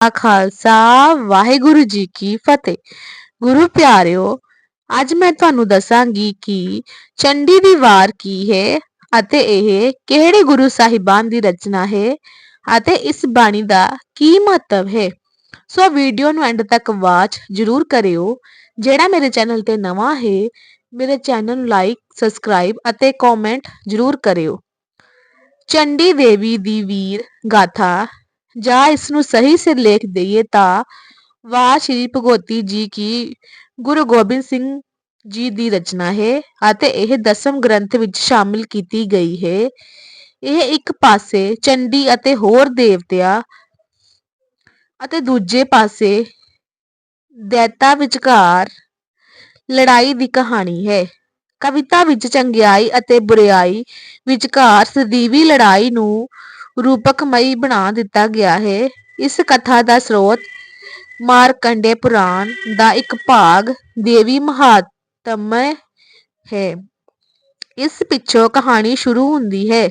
ਖਾਲਸਾ, ਵਾਹਿਗੁਰੂ ਜੀ ਕੀ ਫਤਿਹ। ਗੁਰੂ ਪਿਆਰਿਓ, ਅੱਜ ਮੈਂ ਤੁਹਾਨੂੰ ਦੱਸਾਂਗੀ ਕਿ ਚੰਡੀ ਦੀ ਵਾਰ ਕੀ ਹੈ ਅਤੇ ਇਹ ਕਿਹੜੇ ਗੁਰੂ ਸਾਹਿਬਾਨ ਦੀ ਰਚਨਾ ਹੈ ਅਤੇ ਇਸ ਬਾਣੀ ਦਾ ਕੀ ਮਹੱਤਵ ਹੈ। ਸੋ ਵੀਡੀਓ ਨੂੰ ਐਂਡ ਤੱਕ ਵਾਚ ਜ਼ਰੂਰ ਕਰਿਓ। ਜਿਹੜਾ ਮੇਰੇ ਚੈਨਲ ਤੇ ਨਵਾਂ ਹੈ, ਮੇਰੇ ਚੈਨਲ ਨੂੰ ਲਾਈਕ, ਸਬਸਕ੍ਰਾਈਬ ਅਤੇ ਕਮੈਂਟ ਜ਼ਰੂਰ ਕਰਿਓ। ਚੰਡੀ ਦੇਵੀ ਦੀ ਵੀਰ ਗਾਥਾ ਜਾਂ ਇਸ ਨੂੰ ਸਹੀ ਸਿਰ ਲੇਖ ਦਈਏ ਤਾਂ ਵਾਹ ਸ਼੍ਰੀ ਭਗਵਤੀ ਜੀ ਕੀ ਗੁਰੂ ਗੋਬਿੰਦ ਸਿੰਘ ਜੀ ਦੀ ਰਚਨਾ ਹੈ ਅਤੇ ਇਹ ਦਸਮ ਗ੍ਰੰਥ ਵਿੱਚ ਸ਼ਾਮਿਲ ਕੀਤੀ ਗਈ ਹੈ। ਇਹ ਇੱਕ ਪਾਸੇ ਚੰਡੀ ਅਤੇ ਹੋਰ ਦੇਵਤਿਆਂ ਅਤੇ ਦੂਜੇ ਪਾਸੇ ਦੈਤਾ ਵਿਚਕਾਰ ਲੜਾਈ ਦੀ ਕਹਾਣੀ ਹੈ। ਕਵਿਤਾ ਵਿੱਚ ਚੰਗਿਆਈ ਅਤੇ ਬੁਰਿਆਈ ਵਿਚਕਾਰ ਸਦੀਵੀ ਲੜਾਈ ਨੂੰ ਰੂਪਕਮਈ ਬਣਾ ਦਿੱਤਾ ਗਿਆ ਹੈ। ਇਸ ਕਥਾ ਦਾ ਸਰੋਤ ਮਾਰਕੰਡੇ ਪੁਰਾਣ ਦਾ ਇੱਕ ਭਾਗ ਦੇਵੀ ਮਹਾਤਮਯ ਹੈ। ਇਸ ਪਿੱਛੋਂ ਕਹਾਣੀ ਸ਼ੁਰੂ ਹੁੰਦੀ ਹੈ।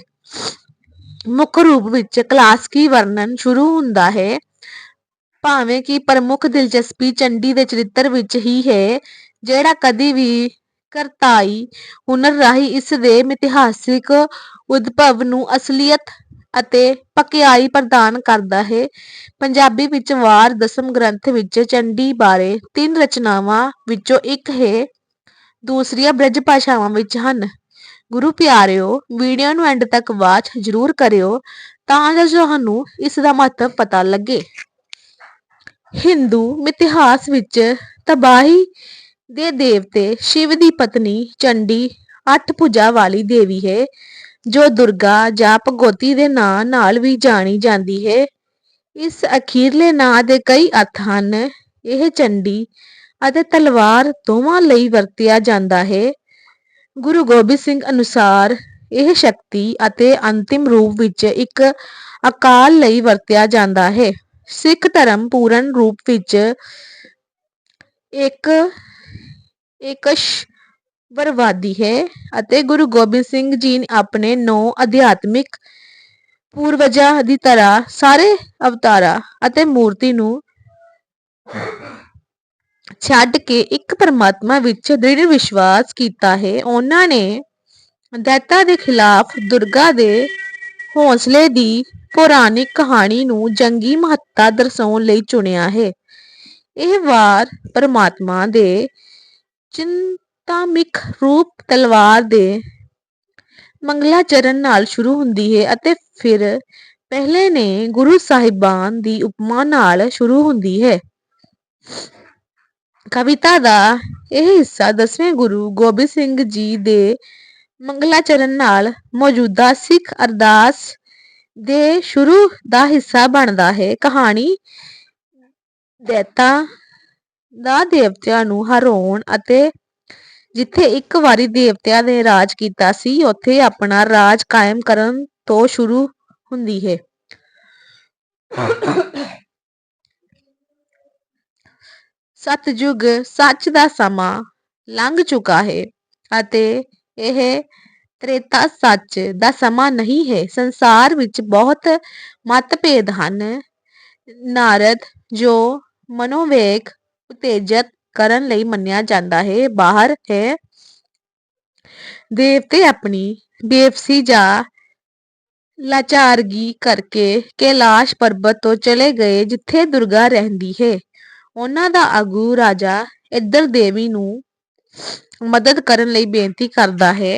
ਮੁੱਖ ਰੂਪ ਵਿੱਚ ਕਲਾਸਕੀ ਵਰਣਨ ਸ਼ੁਰੂ ਹੁੰਦਾ ਹੈ। ਭਾਵੇਂ ਕਿ ਪ੍ਰਮੁੱਖ ਦਿਲਚਸਪੀ ਚੰਡੀ ਦੇ ਚਰਿੱਤਰ ਵਿੱਚ ਹੀ ਹੈ, ਜਿਹੜਾ ਕਦੀ ਵੀ ਕਰਤਾਈ ਹੁਨਰ ਰਾਹੀਂ ਇਸ ਦੇ ਮਿਥਿਹਾਸਿਕ ਉਦਭਵ ਨੂੰ ਅਸਲੀਅਤ ਅਤੇ ਪਕਿਆਈ ਪ੍ਰਦਾਨ ਕਰਦਾ ਹੈ। ਪੰਜਾਬੀ ਵਿੱਚ ਵਾਰ ਦਸਮ ਗ੍ਰੰਥ ਵਿੱਚ ਚੰਡੀ ਬਾਰੇ ਤਿੰਨ ਰਚਨਾਵਾਂ ਵਿੱਚੋਂ ਇੱਕ ਹੈ। ਦੂਸਰੀਆਂ ਬ੍ਰਜ ਭਾਸ਼ਾਵਾਂ ਵਿੱਚ ਹਨ। ਗੁਰੂ ਪਿਆਰਿਓ, ਵੀਡੀਓ ਨੂੰ ਐਂਡ ਤੱਕ ਵਾਚ ਜ਼ਰੂਰ ਕਰਿਓ ਤਾਂ ਜੋ ਤੁਹਾਨੂੰ ਇਸ ਦਾ ਮਹੱਤਵ ਪਤਾ ਲੱਗੇ। ਹਿੰਦੂ ਮਿਥਿਹਾਸ ਵਿੱਚ ਤਬਾਹੀ ਦੇ ਦੇਵਤੇ ਸ਼ਿਵ ਦੀ ਪਤਨੀ ਚੰਡੀ ਅੱਠ ਭੁਜਾ ਵਾਲੀ ਦੇਵੀ ਹੈ। ਜੋ ਦੁਰਗਾ ਜਾਂ ਭਗਵਤੀ ਦੇ ਨਾਂ ਨਾਲ ਵੀ ਜਾਣੀ ਜਾਂਦੀ ਹੈ। ਇਸ ਅਖੀਰਲੇ ਨਾਂ ਦੇ ਕਈ ਅਰਥ ਹਨ। ਇਹ ਚੰਡੀ ਅਤੇ ਤਲਵਾਰ ਦੋਵਾਂ ਲਈ ਵਰਤਿਆ ਜਾਂਦਾ ਹੈ। ਗੁਰੂ ਗੋਬਿੰਦ ਸਿੰਘ ਅਨੁਸਾਰ ਇਹ ਸ਼ਕਤੀ ਅਤੇ ਅੰਤਿਮ ਰੂਪ ਵਿੱਚ ਇੱਕ ਅਕਾਲ ਲਈ ਵਰਤਿਆ ਜਾਂਦਾ ਹੈ। ਸਿੱਖ ਧਰਮ ਪੂਰਨ ਰੂਪ ਵਿੱਚ ਇੱਕ ਬਰਬਾਦੀ ਹੈ ਅਤੇ ਗੁਰੂ ਗੋਬਿੰਦ ਸਿੰਘ ਜੀ ਨੇ ਆਪਣੇ ਨੌ ਅਧਿਆਤਮਿਕ ਪੂਰਵਜਾਂ ਦੀ ਤਰ੍ਹਾਂ ਸਾਰੇ ਅਵਤਾਰਾਂ ਅਤੇ ਮੂਰਤੀ ਨੂੰ ਛੱਡ ਕੇ ਇੱਕ ਪਰਮਾਤਮਾ ਵਿੱਚ ਦ੍ਰਿੜ ਵਿਸ਼ਵਾਸ ਕੀਤਾ ਹੈ। ਉਹਨਾਂ ਨੇ ਦੈਤਾ ਦੇ ਖਿਲਾਫ ਦੁਰਗਾ ਦੇ ਹੌਸਲੇ ਦੀ ਪੌਰਾਣਿਕ ਕਹਾਣੀ ਨੂੰ ਜੰਗੀ ਮਹੱਤਤਾ ਦਰਸਾਉਣ ਲਈ ਚੁਣਿਆ ਹੈ। ਇਹ ਵਾਰ ਪਰਮਾਤਮਾ ਦੇ ਚਿੰਤਾਮਿਕ ਰੂਪ ਤਲਵਾਰ ਦੇ ਮੰਗਲਾਚਰਨ ਨਾਲ ਸ਼ੁਰੂ ਹੁੰਦੀ ਹੈ ਅਤੇ ਫਿਰ ਪਹਿਲੇ ਨੇ ਗੁਰੂ ਸਾਹਿਬਾਨ ਦੀ ਉਪਮਾ ਨਾਲ ਸ਼ੁਰੂ ਹੁੰਦੀ ਹੈ। ਕਵਿਤਾ ਦਾ ਇਹ ਹਿੱਸਾ ਦਸਵੇਂ ਗੁਰੂ ਗੋਬਿੰਦ ਸਿੰਘ ਜੀ ਦੇ ਮੰਗਲਾਚਰਨ ਨਾਲ ਮੌਜੂਦਾ ਸਿੱਖ ਅਰਦਾਸ ਦੇ ਸ਼ੁਰੂ ਦਾ ਹਿੱਸਾ ਬਣਦਾ ਹੈ। ਕਹਾਣੀ ਦੈਤਾ ਦਾ ਦੇਵਤਿਆਂ ਨੂੰ ਹਰਾਉਣ ਅਤੇ ਜਿੱਥੇ ਇੱਕ ਵਾਰੀ ਦੇਵਤਿਆਂ ਨੇ ਰਾਜ ਕੀਤਾ ਸੀ, ਉੱਥੇ ਆਪਣਾ ਰਾਜ ਕਾਇਮ ਕਰਨ ਤੋਂ ਸ਼ੁਰੂ ਹੁੰਦੀ ਹੈ। ਸਤਜੁਗ ਸੱਚ ਦਾ ਸਮਾਂ ਲੰਘ ਚੁੱਕਾ ਹੈ ਅਤੇ ਇਹ ਤ੍ਰੇਤਾ ਸੱਚ ਦਾ ਸਮਾਂ ਨਹੀਂ ਹੈ। ਸੰਸਾਰ ਵਿੱਚ ਬਹੁਤ ਮਤਭੇਦ ਹਨ। ਨਾਰਦ ਜੋ ਮਨੋਵੇਗ, ਉਤੇਜਤ ਕਰਨ ਲਈ ਮੰਨਿਆ ਜਾਂਦਾ ਹੈ। ਬਾਹਰ ਹੈ। ਦੇਵਤੇ ਆਪਣੀ ਬੇਵਸੀ ਜਾਂ ਲਾਚਾਰਗੀ ਕਰਕੇ ਕੈਲਾਸ਼ ਪਰਬਤ ਤੋਂ ਚਲੇ ਗਏ ਜਿੱਥੇ ਦੁਰਗਾ ਰਹਿੰਦੀ ਹੈ। ਉਹਨਾਂ ਦਾ ਆਗੂ ਰਾਜਾ ਇੱਧਰ ਦੇਵੀ ਨੂੰ ਮਦਦ ਕਰਨ ਲਈ ਬੇਨਤੀ ਕਰਦਾ ਹੈ।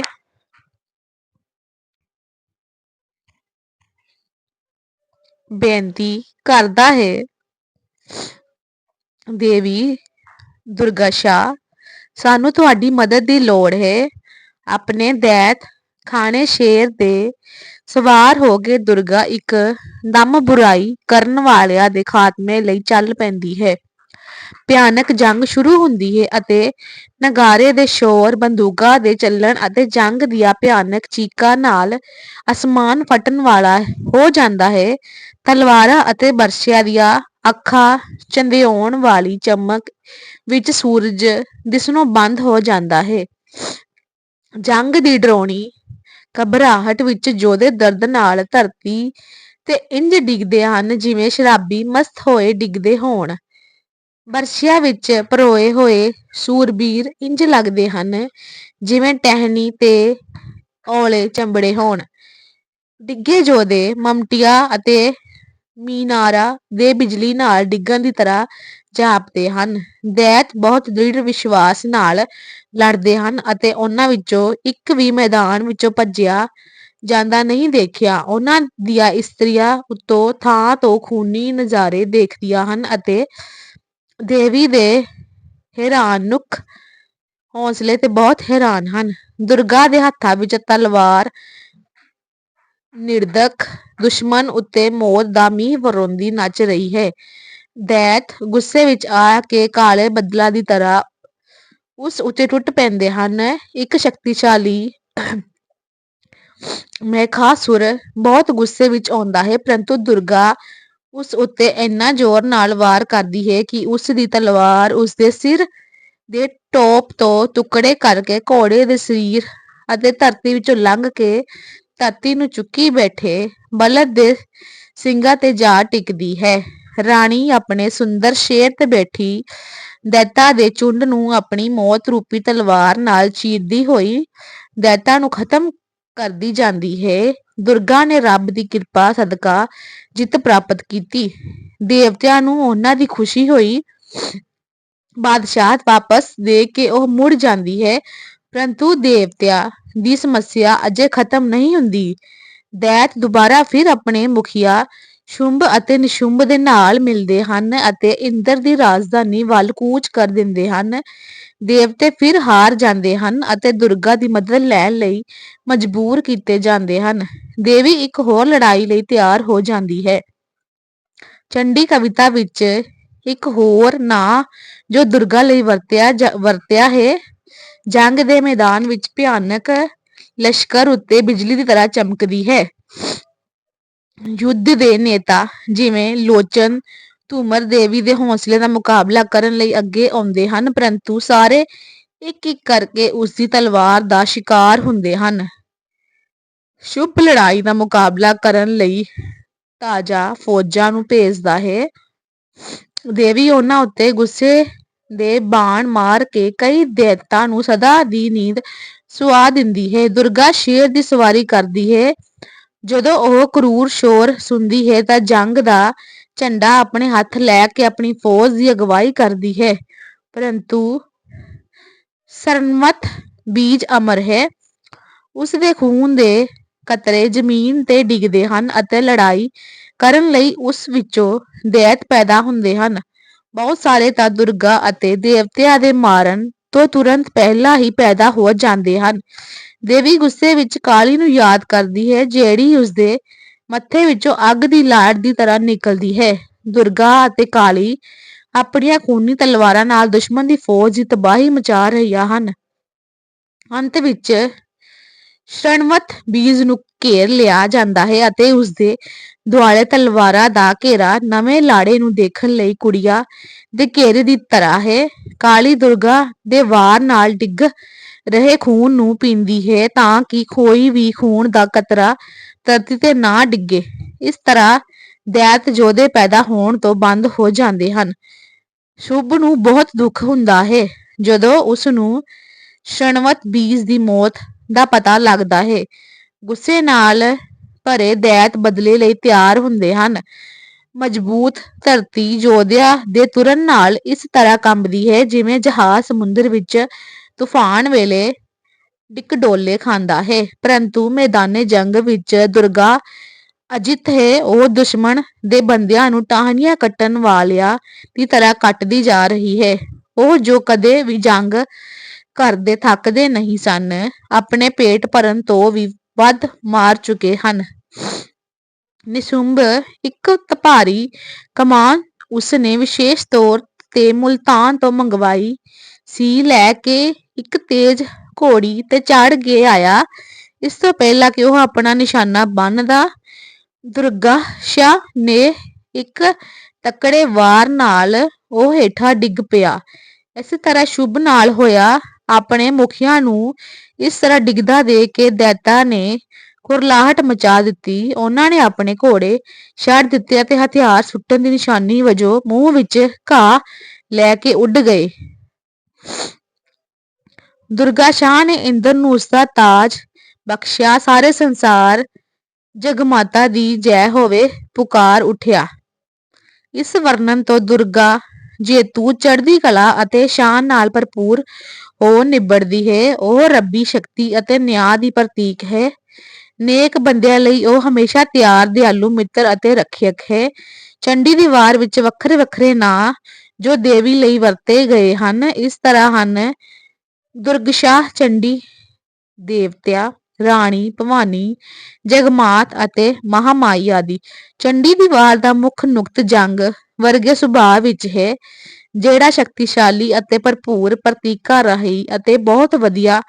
ਬੇਨਤੀ ਕਰਦਾ ਹੈ। ਦੇਵੀ ਦੁਰਗਾਸ਼ਾ ਸਾਨੂੰ ਤੁਹਾਡੀ ਮਦਦ ਦੀ ਲੋੜ ਹੈ। ਆਪਣੇ ਦੈਤ ਖਾਣੇ ਸ਼ੇਰ ਦੇ ਸਵਾਰ ਹੋ ਕੇ ਦੁਰਗਾ ਇੱਕ ਦਮ ਬੁਰਾਈ ਕਰਨ ਵਾਲਿਆਂ ਦੇ ਖਾਤਮੇ ਲਈ ਚੱਲ ਪੈਂਦੀ ਹੈ। ਭਿਆਨਕ ਜੰਗ ਸ਼ੁਰੂ ਹੁੰਦੀ ਹੈ ਅਤੇ ਨਗਾਰੇ ਦੇ ਸ਼ੋਰ, ਬੰਦੂਕਾਂ ਦੇ ਚੱਲਣ ਅਤੇ ਜੰਗ ਦੀਆਂ ਭਿਆਨਕ ਚੀਕਾਂ ਨਾਲ ਅਸਮਾਨ ਫਟਣ ਵਾਲਾ ਹੋ ਜਾਂਦਾ ਹੈ। ਤਲਵਾਰਾਂ ਅਤੇ ਬਰਸਿਆਂ ਦੀਆਂ ਅੱਖਾਂ ਚੰਦਿਆਉਣ ਵਾਲੀ ਚਮਕ ਵਿੱਚ ਸੂਰਜ ਦਿਸਣੋਂ ਬੰਦ ਹੋ ਜਾਂਦਾ ਹੈ। ਜੰਗ ਦੀ ਡਰਾਉਣੀ, ਘਬਰਾਹਟ ਵਿੱਚ ਯੋਧੇ ਦਰਦ ਨਾਲ ਧਰਤੀ ਤੇ ਇੰਜ ਡਿੱਗਦੇ ਹਨ ਜਿਵੇਂ ਸ਼ਰਾਬੀ ਮਸਤ ਹੋਏ ਡਿੱਗਦੇ ਹੋਣ। ਬਰਛਿਆਂ ਵਿੱਚ ਪਰੋਏ ਹੋਏ ਸੂਰਬੀਰ ਇੰਜ ਲੱਗਦੇ ਹਨ, ਜਿਵੇਂ ਟਹਿਣੀ ਤੇ ਔਲੇ ਚੰਬੜੇ ਹੋਣ। ਡਿੱਗੇ ਜੋਧੇ ਮਮਟੀਆਂ ਅਤੇ ਮੀਨਾਰਾਂ ਦੇ ਬਿਜਲੀ ਨਾਲ ਡਿੱਗਣ ਦੀ ਤਰ੍ਹਾਂ ਜਾਪਦੇ ਹਨ। ਦੈਤ ਬਹੁਤ ਦ੍ਰਿੜ ਵਿਸ਼ਵਾਸ ਨਾਲ ਲੜਦੇ ਹਨ ਅਤੇ ਉਹਨਾਂ ਵਿੱਚੋਂ ਇੱਕ ਵੀ ਮੈਦਾਨ ਵਿੱਚੋਂ ਭੱਜਿਆ ਜਾਂਦਾ ਨਹੀਂ ਦੇਖਿਆ। ਉਹਨਾਂ ਦੀਆਂ ਇਸਤਰੀਆਂ ਉੱਤੋਂ ਥਾਂ ਤੋਂ ਖੂਨੀ ਨਜ਼ਾਰੇ ਦੇਖਦੀਆਂ ਹਨ ਅਤੇ ਦੇਵੀ ਦੇ ਹੈਰਾਨਕੁਨ ਹੌਸਲੇ ਤੇ ਬਹੁਤ ਹੈਰਾਨ ਹਨ। ਦੁਰਗਾ ਦੇ ਹੱਥਾਂ ਵਿੱਚ ਤਲਵਾਰ ਨਿਰਦਕ ਦੁਸ਼ਮਣ ਉੱਤੇ ਮੌਤ ਦਾ ਮੀਂਹ ਵਰ੍ਹਾਉਂਦੀ ਨੱਚ ਰਹੀ ਹੈ। ਦੈਤ ਗੁੱਸੇ ਵਿੱਚ ਆ ਕੇ ਕਾਲੇ ਬੱਦਲਾਂ ਦੀ ਤਰ੍ਹਾਂ ਉਸ ਉੱਤੇ ਟੁੱਟ ਪੈਂਦੇ ਹਨ। ਇੱਕ ਸ਼ਕਤੀਸ਼ਾਲੀ ਮਹਿਖਾਸੁਰ ਬਹੁਤ ਗੁੱਸੇ ਵਿੱਚ ਆਉਂਦਾ ਹੈ, ਪਰੰਤੂ ਦੁਰਗਾ ਉਸ ਉੱਤੇ ਇੰਨਾ ਜ਼ੋਰ ਨਾਲ ਵਾਰ ਕਰਦੀ ਹੈ ਕਿ ਉਸ ਦੀ ਤਲਵਾਰ ਉਸ ਦੇ ਸਿਰ ਦੇ ਟੋਪ ਤੋਂ ਟੁਕੜੇ ਕਰਕੇ ਘੋੜੇ ਦੇ ਸਰੀਰ ਅਤੇ ਧਰਤੀ ਵਿੱਚੋਂ ਲੰਘ ਕੇ ਧਰਤੀ ਨੂੰ ਚੁੱਕੀ ਬੈਠੇ ਬਲਦ ਦੇ ਸਿੰਗਾਂ ਤੇ ਜਾ ਟਿਕਦੀ ਹੈ। ਰਾਣੀ ਆਪਣੇ ਸੁੰਦਰ ਸ਼ੇਰ ਤੇ ਬੈਠੀ ਦੈਤਾ ਦੇ ਚੁੰਡ ਨੂੰ ਆਪਣੀ ਮੌਤ ਰੂਪੀ ਤਲਵਾਰ ਨਾਲ ਚੀਰਦੀ ਹੋਈ ਦੈਤਾ ਨੂੰ ਖਤਮ ਕਰਦੀ ਜਾਂਦੀ ਹੈ। ਦੁਰਗਾ ਨੇ ਰੱਬ ਦੀ ਕਿਰਪਾ, ਸਦਕਾ ਜਿੱਤ ਪ੍ਰਾਪਤ ਕੀਤੀ। ਦੇਵਤਿਆਂ ਨੂੰ ਉਹਨਾਂ ਦੀ ਖੁਸ਼ੀ ਹੋਈ। ਬਾਦਸ਼ਾਹਤ ਵਾਪਸ ਦੇ ਕੇ ਉਹ ਮੁੜ ਜਾਂਦੀ ਹੈ। ਪਰੰਤੂ ਦੇਵਤਿਆਂ ਦੀ ਸਮੱਸਿਆ ਅਜੇ ਖਤਮ ਨਹੀਂ ਹੁੰਦੀ। ਦੈਤ ਦੁਬਾਰਾ ਫਿਰ ਆਪਣੇ ਮੁਖੀਆ ਸ਼ੁੰਭ ਅਤੇ ਨਿਸ਼ੁੰਭ ਦੇ ਨਾਲ ਮਿਲਦੇ ਹਨ ਅਤੇ ਇੰਦਰ ਦੀ ਰਾਜਧਾਨੀ ਵੱਲ ਕੂਚ ਕਰ ਦਿੰਦੇ ਹਨ। ਦੇਵਤੇ ਫਿਰ ਹਾਰ ਜਾਂਦੇ ਹਨ ਅਤੇ ਦੁਰਗਾ ਦੀ ਮਦਦ ਲੈਣ ਲਈ ਮਜਬੂਰ ਕੀਤੇ ਜਾਂਦੇ ਹਨ। ਦੇਵੀ ਇੱਕ ਹੋਰ ਲੜਾਈ ਲਈ ਤਿਆਰ ਹੋ ਜਾਂਦੀ ਹੈ। ਚੰਡੀ ਕਵਿਤਾ ਵਿੱਚ ਇੱਕ ਹੋਰ ਨਾਂ ਜੋ ਦੁਰਗਾ ਲਈ ਵਰਤਿਆ ਵਰਤਿਆ ਹੈ, ਜੰਗ ਦੇ ਮੈਦਾਨ ਵਿੱਚ ਭਿਆਨਕ ਲਸ਼ਕਰ ਉੱਤੇ ਬਿਜਲੀ ਦੀ ਤਰ੍ਹਾਂ ਚਮਕਦੀ ਹੈ। ਯੁੱਧ ਦੇ ਨੇਤਾ ਜਿਵੇਂ ਲੋਚਨ ਧੂਮਰ ਦੇਵੀ ਦੇ ਹੌਸਲੇ ਦਾ ਮੁਕਾਬਲਾ ਕਰਨ ਲਈ ਅੱਗੇ ਆਉਂਦੇ ਹਨ, ਪਰੰਤੂ ਸਾਰੇ ਇੱਕ ਇੱਕ ਕਰਕੇ ਉਸ ਦੀ ਤਲਵਾਰ ਦਾ ਸ਼ਿਕਾਰ ਹੁੰਦੇ ਹਨ। ਸ਼ੁਭ ਲੜਾਈ ਦਾ ਮੁਕਾਬਲਾ ਕਰਨ ਲਈ ਤਾਜ਼ਾ ਫੌਜਾਂ ਨੂੰ ਭੇਜਦਾ ਹੈ। ਦੇਵੀ ਉਹਨਾਂ ਉੱਤੇ ਗੁੱਸੇ ਦੇ ਬਾਣ ਮਾਰ ਕੇ ਕਈ ਦੇਵਤਾ ਨੂੰ ਸਦਾ ਦੀ ਨੀਂਦ ਸੁਆ ਦਿੰਦੀ ਹੈ। ਦੁਰਗਾ ਸ਼ੇਰ ਦੀ ਸਵਾਰੀ ਕਰਦੀ ਹੈ। ਜਦੋਂ ਉਹ ਕਰੂਰ ਸ਼ੋਰ ਸੁਣਦੀ ਹੈ ਤਾਂ ਜੰਗ ਦਾ ਝੰਡਾ ਆਪਣੇ ਹੱਥ ਲੈ ਕੇ ਆਪਣੀ ਫੌਜ ਦੀ ਅਗਵਾਈ ਕਰਦੀ ਹੈ। ਪਰੰਤੂ ਸਰਨਮਥ ਬੀਜ ਅਮਰ ਹੈ। ਉਸ ਦੇ ਖੂਨ ਦੇ ਕਤਰੇ ਜ਼ਮੀਨ ਤੇ ਡਿੱਗਦੇ ਹਨ ਅਤੇ ਲੜਾਈ ਕਰਨ ਲਈ ਉਸ ਵਿੱਚੋਂ ਦੈਤ ਪੈਦਾ ਹੁੰਦੇ ਹਨ। ਬਹੁਤ ਸਾਰੇ ਤਾਂ ਦੁਰਗਾ ਅਤੇ ਦੇਵਤਿਆਂ ਦੇ ਮਾਰਨ ਤੋਂ ਤੁਰੰਤ ਪਹਿਲਾਂ ਹੀ ਪੈਦਾ ਹੋ ਜਾਂਦੇ ਹਨ। ਦੇਵੀ ਗੁੱਸੇ ਵਿੱਚ ਕਾਲੀ ਨੂੰ ਯਾਦ ਕਰਦੀ ਹੈ, ਜਿਹੜੀ ਉਸਦੇ ਮੱਥੇ ਵਿੱਚੋਂ ਅੱਗ ਦੀ ਲਾੜ ਦੀ ਤਰ੍ਹਾਂ ਨਿਕਲਦੀ ਹੈ। ਦੁਰਗਾ ਅਤੇ ਕਾਲੀ ਆਪਣੀਆਂ ਖੂਨੀ ਤਲਵਾਰਾਂ ਨਾਲ ਦੁਸ਼ਮਣ ਦੀ ਫੌਜ ਦੀ ਤਬਾਹੀ ਮਚਾ ਰਹੀਆਂ ਹਨ। ਅੰਤ ਵਿੱਚ ਸ਼ਰਣਵਤ ਬੀਜ ਨੂੰ ਘੇਰ ਲਿਆ ਜਾਂਦਾ ਹੈ ਅਤੇ ਉਸਦੇ ਦੁਆਲੇ ਤਲਵਾਰਾਂ ਦਾ ਘੇਰਾ ਨਵੇਂ ਲਾੜੇ ਨੂੰ ਦੇਖਣ ਲਈ ਕੁੜੀਆਂ ਦੇ ਘੇਰੇ ਦੀ ਤਰ੍ਹਾਂ ਹੈ। ਕਾਲੀ ਦੁਰਗਾ ਦੇ ਵਾਰ ਨਾਲ ਡਿੱਗ ਰਹੇ ਖੂਨ ਨੂੰ ਪੀਂਦੀ ਹੈ ਤਾਂ ਕਿ ਕੋਈ ਵੀ ਖੂਨ ਦਾ ਕਤਰਾ ਧਰਤੀ ਤੇ ਨਾ ਡਿੱਗੇ। ਇਸ ਤਰ੍ਹਾਂ ਦੈਤ ਜੋਧੇ ਪੈਦਾ ਹੋਣ ਤੋਂ ਬੰਦ ਹੋ ਜਾਂਦੇ ਹਨ। ਸ਼ੁਭ ਨੂੰ ਬਹੁਤ ਦੁੱਖ ਹੁੰਦਾ ਹੈ, ਜਦੋਂ ਉਸ ਨੂੰ ਸ਼ਰਣਵਤ ਬੀਜ ਦੀ ਮੌਤ ਦਾ ਪਤਾ ਲੱਗਦਾ ਹੈ। ਗੁੱਸੇ ਨਾਲ ਭਰੇ ਦੈਤ ਬਦਲੇ ਲਈ ਤਿਆਰ ਹੁੰਦੇ ਹਨ। ਮਜ਼ਬੂਤ ਧਰਤੀ ਯੋਧਿਆਂ ਦੇ ਤੁਰਨ ਨਾਲ ਇਸ ਤਰ੍ਹਾਂ ਕੰਬਦੀ ਹੈ, ਜਿਵੇਂ ਜਹਾਜ਼ ਸਮੁੰਦਰ ਵਿੱਚ ਤੂਫਾਨ ਵੇਲੇ ਡਿਕਡੋਲੇ ਖਾਂਦਾ ਹੈ। ਪਰੰਤੂ ਮੈਦਾਨੇ ਜੰਗ ਵਿੱਚ ਦੁਰਗਾ ਅਜਿੱਤ ਹੈ। ਉਹ ਦੁਸ਼ਮਣ ਦੇ ਬੰਦਿਆਂ ਨੂੰ ਟਾਹਣੀਆਂ ਕੱਟਣ ਵਾਲਿਆਂ ਦੀ ਤਰ੍ਹਾਂ ਕੱਟਦੀ ਜਾ ਰਹੀ ਹੈ। ਉਹ ਜੋ ਕਦੇ ਵੀ ਜੰਗ ਕਰਦੇ ਥੱਕਦੇ ਨਹੀਂ ਸਨ, ਆਪਣੇ ਪੇਟ ਭਰਨ ਤੋਂ ਵੀ ਵੱਧ ਮਾਰ ਚੁੱਕੇ ਹਨ। ਨਿਸ਼ੁੰਭ ਇੱਕ ਭਾਰੀ ਕਮਾਨ ਉਸਨੇ ਵਿਸ਼ੇਸ਼ ਤੌਰ ਤੇ ਮੁਲਤਾਨ ਤੋਂ ਮੰਗਵਾਈ ਸੀ। ਲੈ ਕੇ ਇੱਕ ਤੇਜ਼ ਘੋੜੀ ਤੇ ਚੜ ਕੇ ਆਇਆ ਇਸ ਤੋਂ ਪਹਿਲਾਂ ਕਿ ਉਹ ਆਪਣਾ ਨਿਸ਼ਾਨਾ ਬੰਨਦਾ ਦੁਰਗਾ ਸ਼ਾਹ ਨੇ ਇੱਕ ਤਕੜੇ ਵਾਰ ਨਾਲ ਉਹ ਹੇਠਾਂ ਡਿੱਗ ਪਿਆ ਇਸੇ ਤਰ੍ਹਾਂ ਸ਼ੁਭ ਨਾਲ ਹੋਇਆ ਆਪਣੇ ਮੁਖੀਆਂ ਨੂੰ ਇਸ ਤਰ੍ਹਾਂ ਡਿੱਗਦਾ ਦੇਖ ਕੇ ਦੈਤਾ ਨੇ ਕੁਰਲਾਹਟ ਮਚਾ ਦਿੱਤੀ। ਉਹਨਾਂ ਨੇ ਆਪਣੇ ਘੋੜੇ ਛੱਡ ਦਿੱਤੇ ਅਤੇ ਹਥਿਆਰ ਸੁੱਟਣ ਦੀ ਨਿਸ਼ਾਨੀ ਵਜੋਂ ਮੂੰਹ ਵਿੱਚ ਘਾਹ ਲੈ ਕੇ ਉੱਡ ਗਏ। ਦੁਰਗਾ ਸ਼ਾਹ ਨੇ ਇੰਦਰ ਨੂੰ ਉਸਦਾ ਤਾਜ ਬਖ਼ਸ਼ਿਆ। ਸਾਰੇ ਸੰਸਾਰ ਜਗਮਾਤਾ ਦੀ ਜੈ ਹੋਵੇ ਪੁਕਾਰ ਉਠਿਆ ਇਸ ਵਰਣਨ ਤੋਂ ਦੁਰਗਾ ਜੇਤੂ, ਚੜ੍ਹਦੀ ਕਲਾ ਅਤੇ ਸ਼ਾਨ ਨਾਲ ਭਰਪੂਰ ਹੋ ਨਿਬੜਦੀ ਹੈ। ਉਹ ਰੱਬੀ ਸ਼ਕਤੀ ਅਤੇ ਨਿਆਂ ਦੀ ਪ੍ਰਤੀਕ ਹੈ। ਨੇਕ ਬੰਦਿਆਂ ਲਈ ਉਹ ਹਮੇਸ਼ਾ ਤਿਆਰ, ਦਿਆਲੂ ਮਿੱਤਰ ਅਤੇ ਰੱਖਿਅਕ ਹੈ। ਚੰਡੀ ਦੀ ਵਾਰ ਵਿੱਚ ਵੱਖਰੇ-ਵੱਖਰੇ ਨਾਂ ਜੋ ਦੇਵੀ ਲਈ ਵਰਤੇ ਗਏ ਹਨ, ਇਸ ਤਰ੍ਹਾਂ ਹਨ: ਦੁਰਗਸ਼ਾ, ਚੰਡੀ, ਦੇਵਤਿਆ, ਰਾਣੀ, ਭਵਾਨੀ, ਜਗਮਾਤ ਅਤੇ ਮਹਾਮਾਈ ਆਦਿ। ਚੰਡੀ ਦੀ ਵਾਰ ਦਾ ਮੁੱਖ ਨੁਕਤ ਜੰਗ ਵਰਗੇ ਸੁਭਾਅ ਵਿੱਚ ਹੈ, ਜਿਹੜਾ ਸ਼ਕਤੀਸ਼ਾਲੀ ਅਤੇ ਭਰਪੂਰ ਪ੍ਰਤੀਕਾਂ ਰਾਹੀਂ ਅਤੇ ਬਹੁਤ ਵਧੀਆ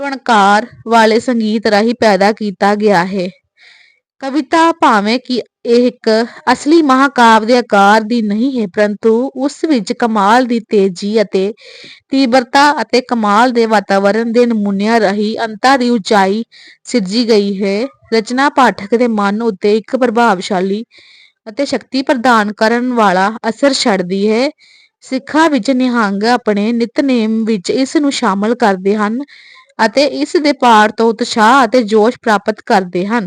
ਟੁਣਕਾਰ ਵਾਲੇ ਸੰਗੀਤ ਰਾਹੀਂ ਪੈਦਾ ਕੀਤਾ ਗਿਆ ਹੈ। ਕਵਿਤਾ, ਭਾਵੇਂ ਕਿ ਇਹ ਇੱਕ ਅਸਲੀ ਮਹਾਕਾਵ ਦੇ ਆਕਾਰ ਦੀ ਨਹੀਂ ਹੈ, ਪਰੰਤੂ ਉਸ ਵਿੱਚ ਕਮਾਲ ਦੀ ਤੇਜ਼ੀ ਅਤੇ ਤੀਬਰਤਾ ਅਤੇ ਕਮਾਲ ਦੇ ਵਾਤਾਵਰਣ ਦੇ ਨਮੂਨਿਆਂ ਰਾਹੀਂ ਅੰਤਾਂ ਦੀ ਉਚਾਈ ਸਿਰਜੀ ਗਈ ਹੈ। ਰਚਨਾ ਪਾਠਕ ਦੇ ਮਨ ਉੱਤੇ ਇੱਕ ਪ੍ਰਭਾਵਸ਼ਾਲੀ ਅਤੇ ਸ਼ਕਤੀ ਪ੍ਰਦਾਨ ਕਰਨ ਵਾਲਾ ਅਸਰ ਛੱਡਦੀ ਹੈ। ਸਿੱਖਾਂ ਵਿੱਚ ਨਿਹੰਗ ਆਪਣੇ ਨਿਤਨੇਮ ਵਿੱਚ ਇਸ ਨੂੰ ਸ਼ਾਮਲ ਕਰਦੇ ਹਨ ਅਤੇ ਇਸ ਦੇ ਪਾਠ ਤੋਂ ਉਤਸ਼ਾਹ ਅਤੇ ਜੋਸ਼ ਪ੍ਰਾਪਤ ਕਰਦੇ ਹਨ।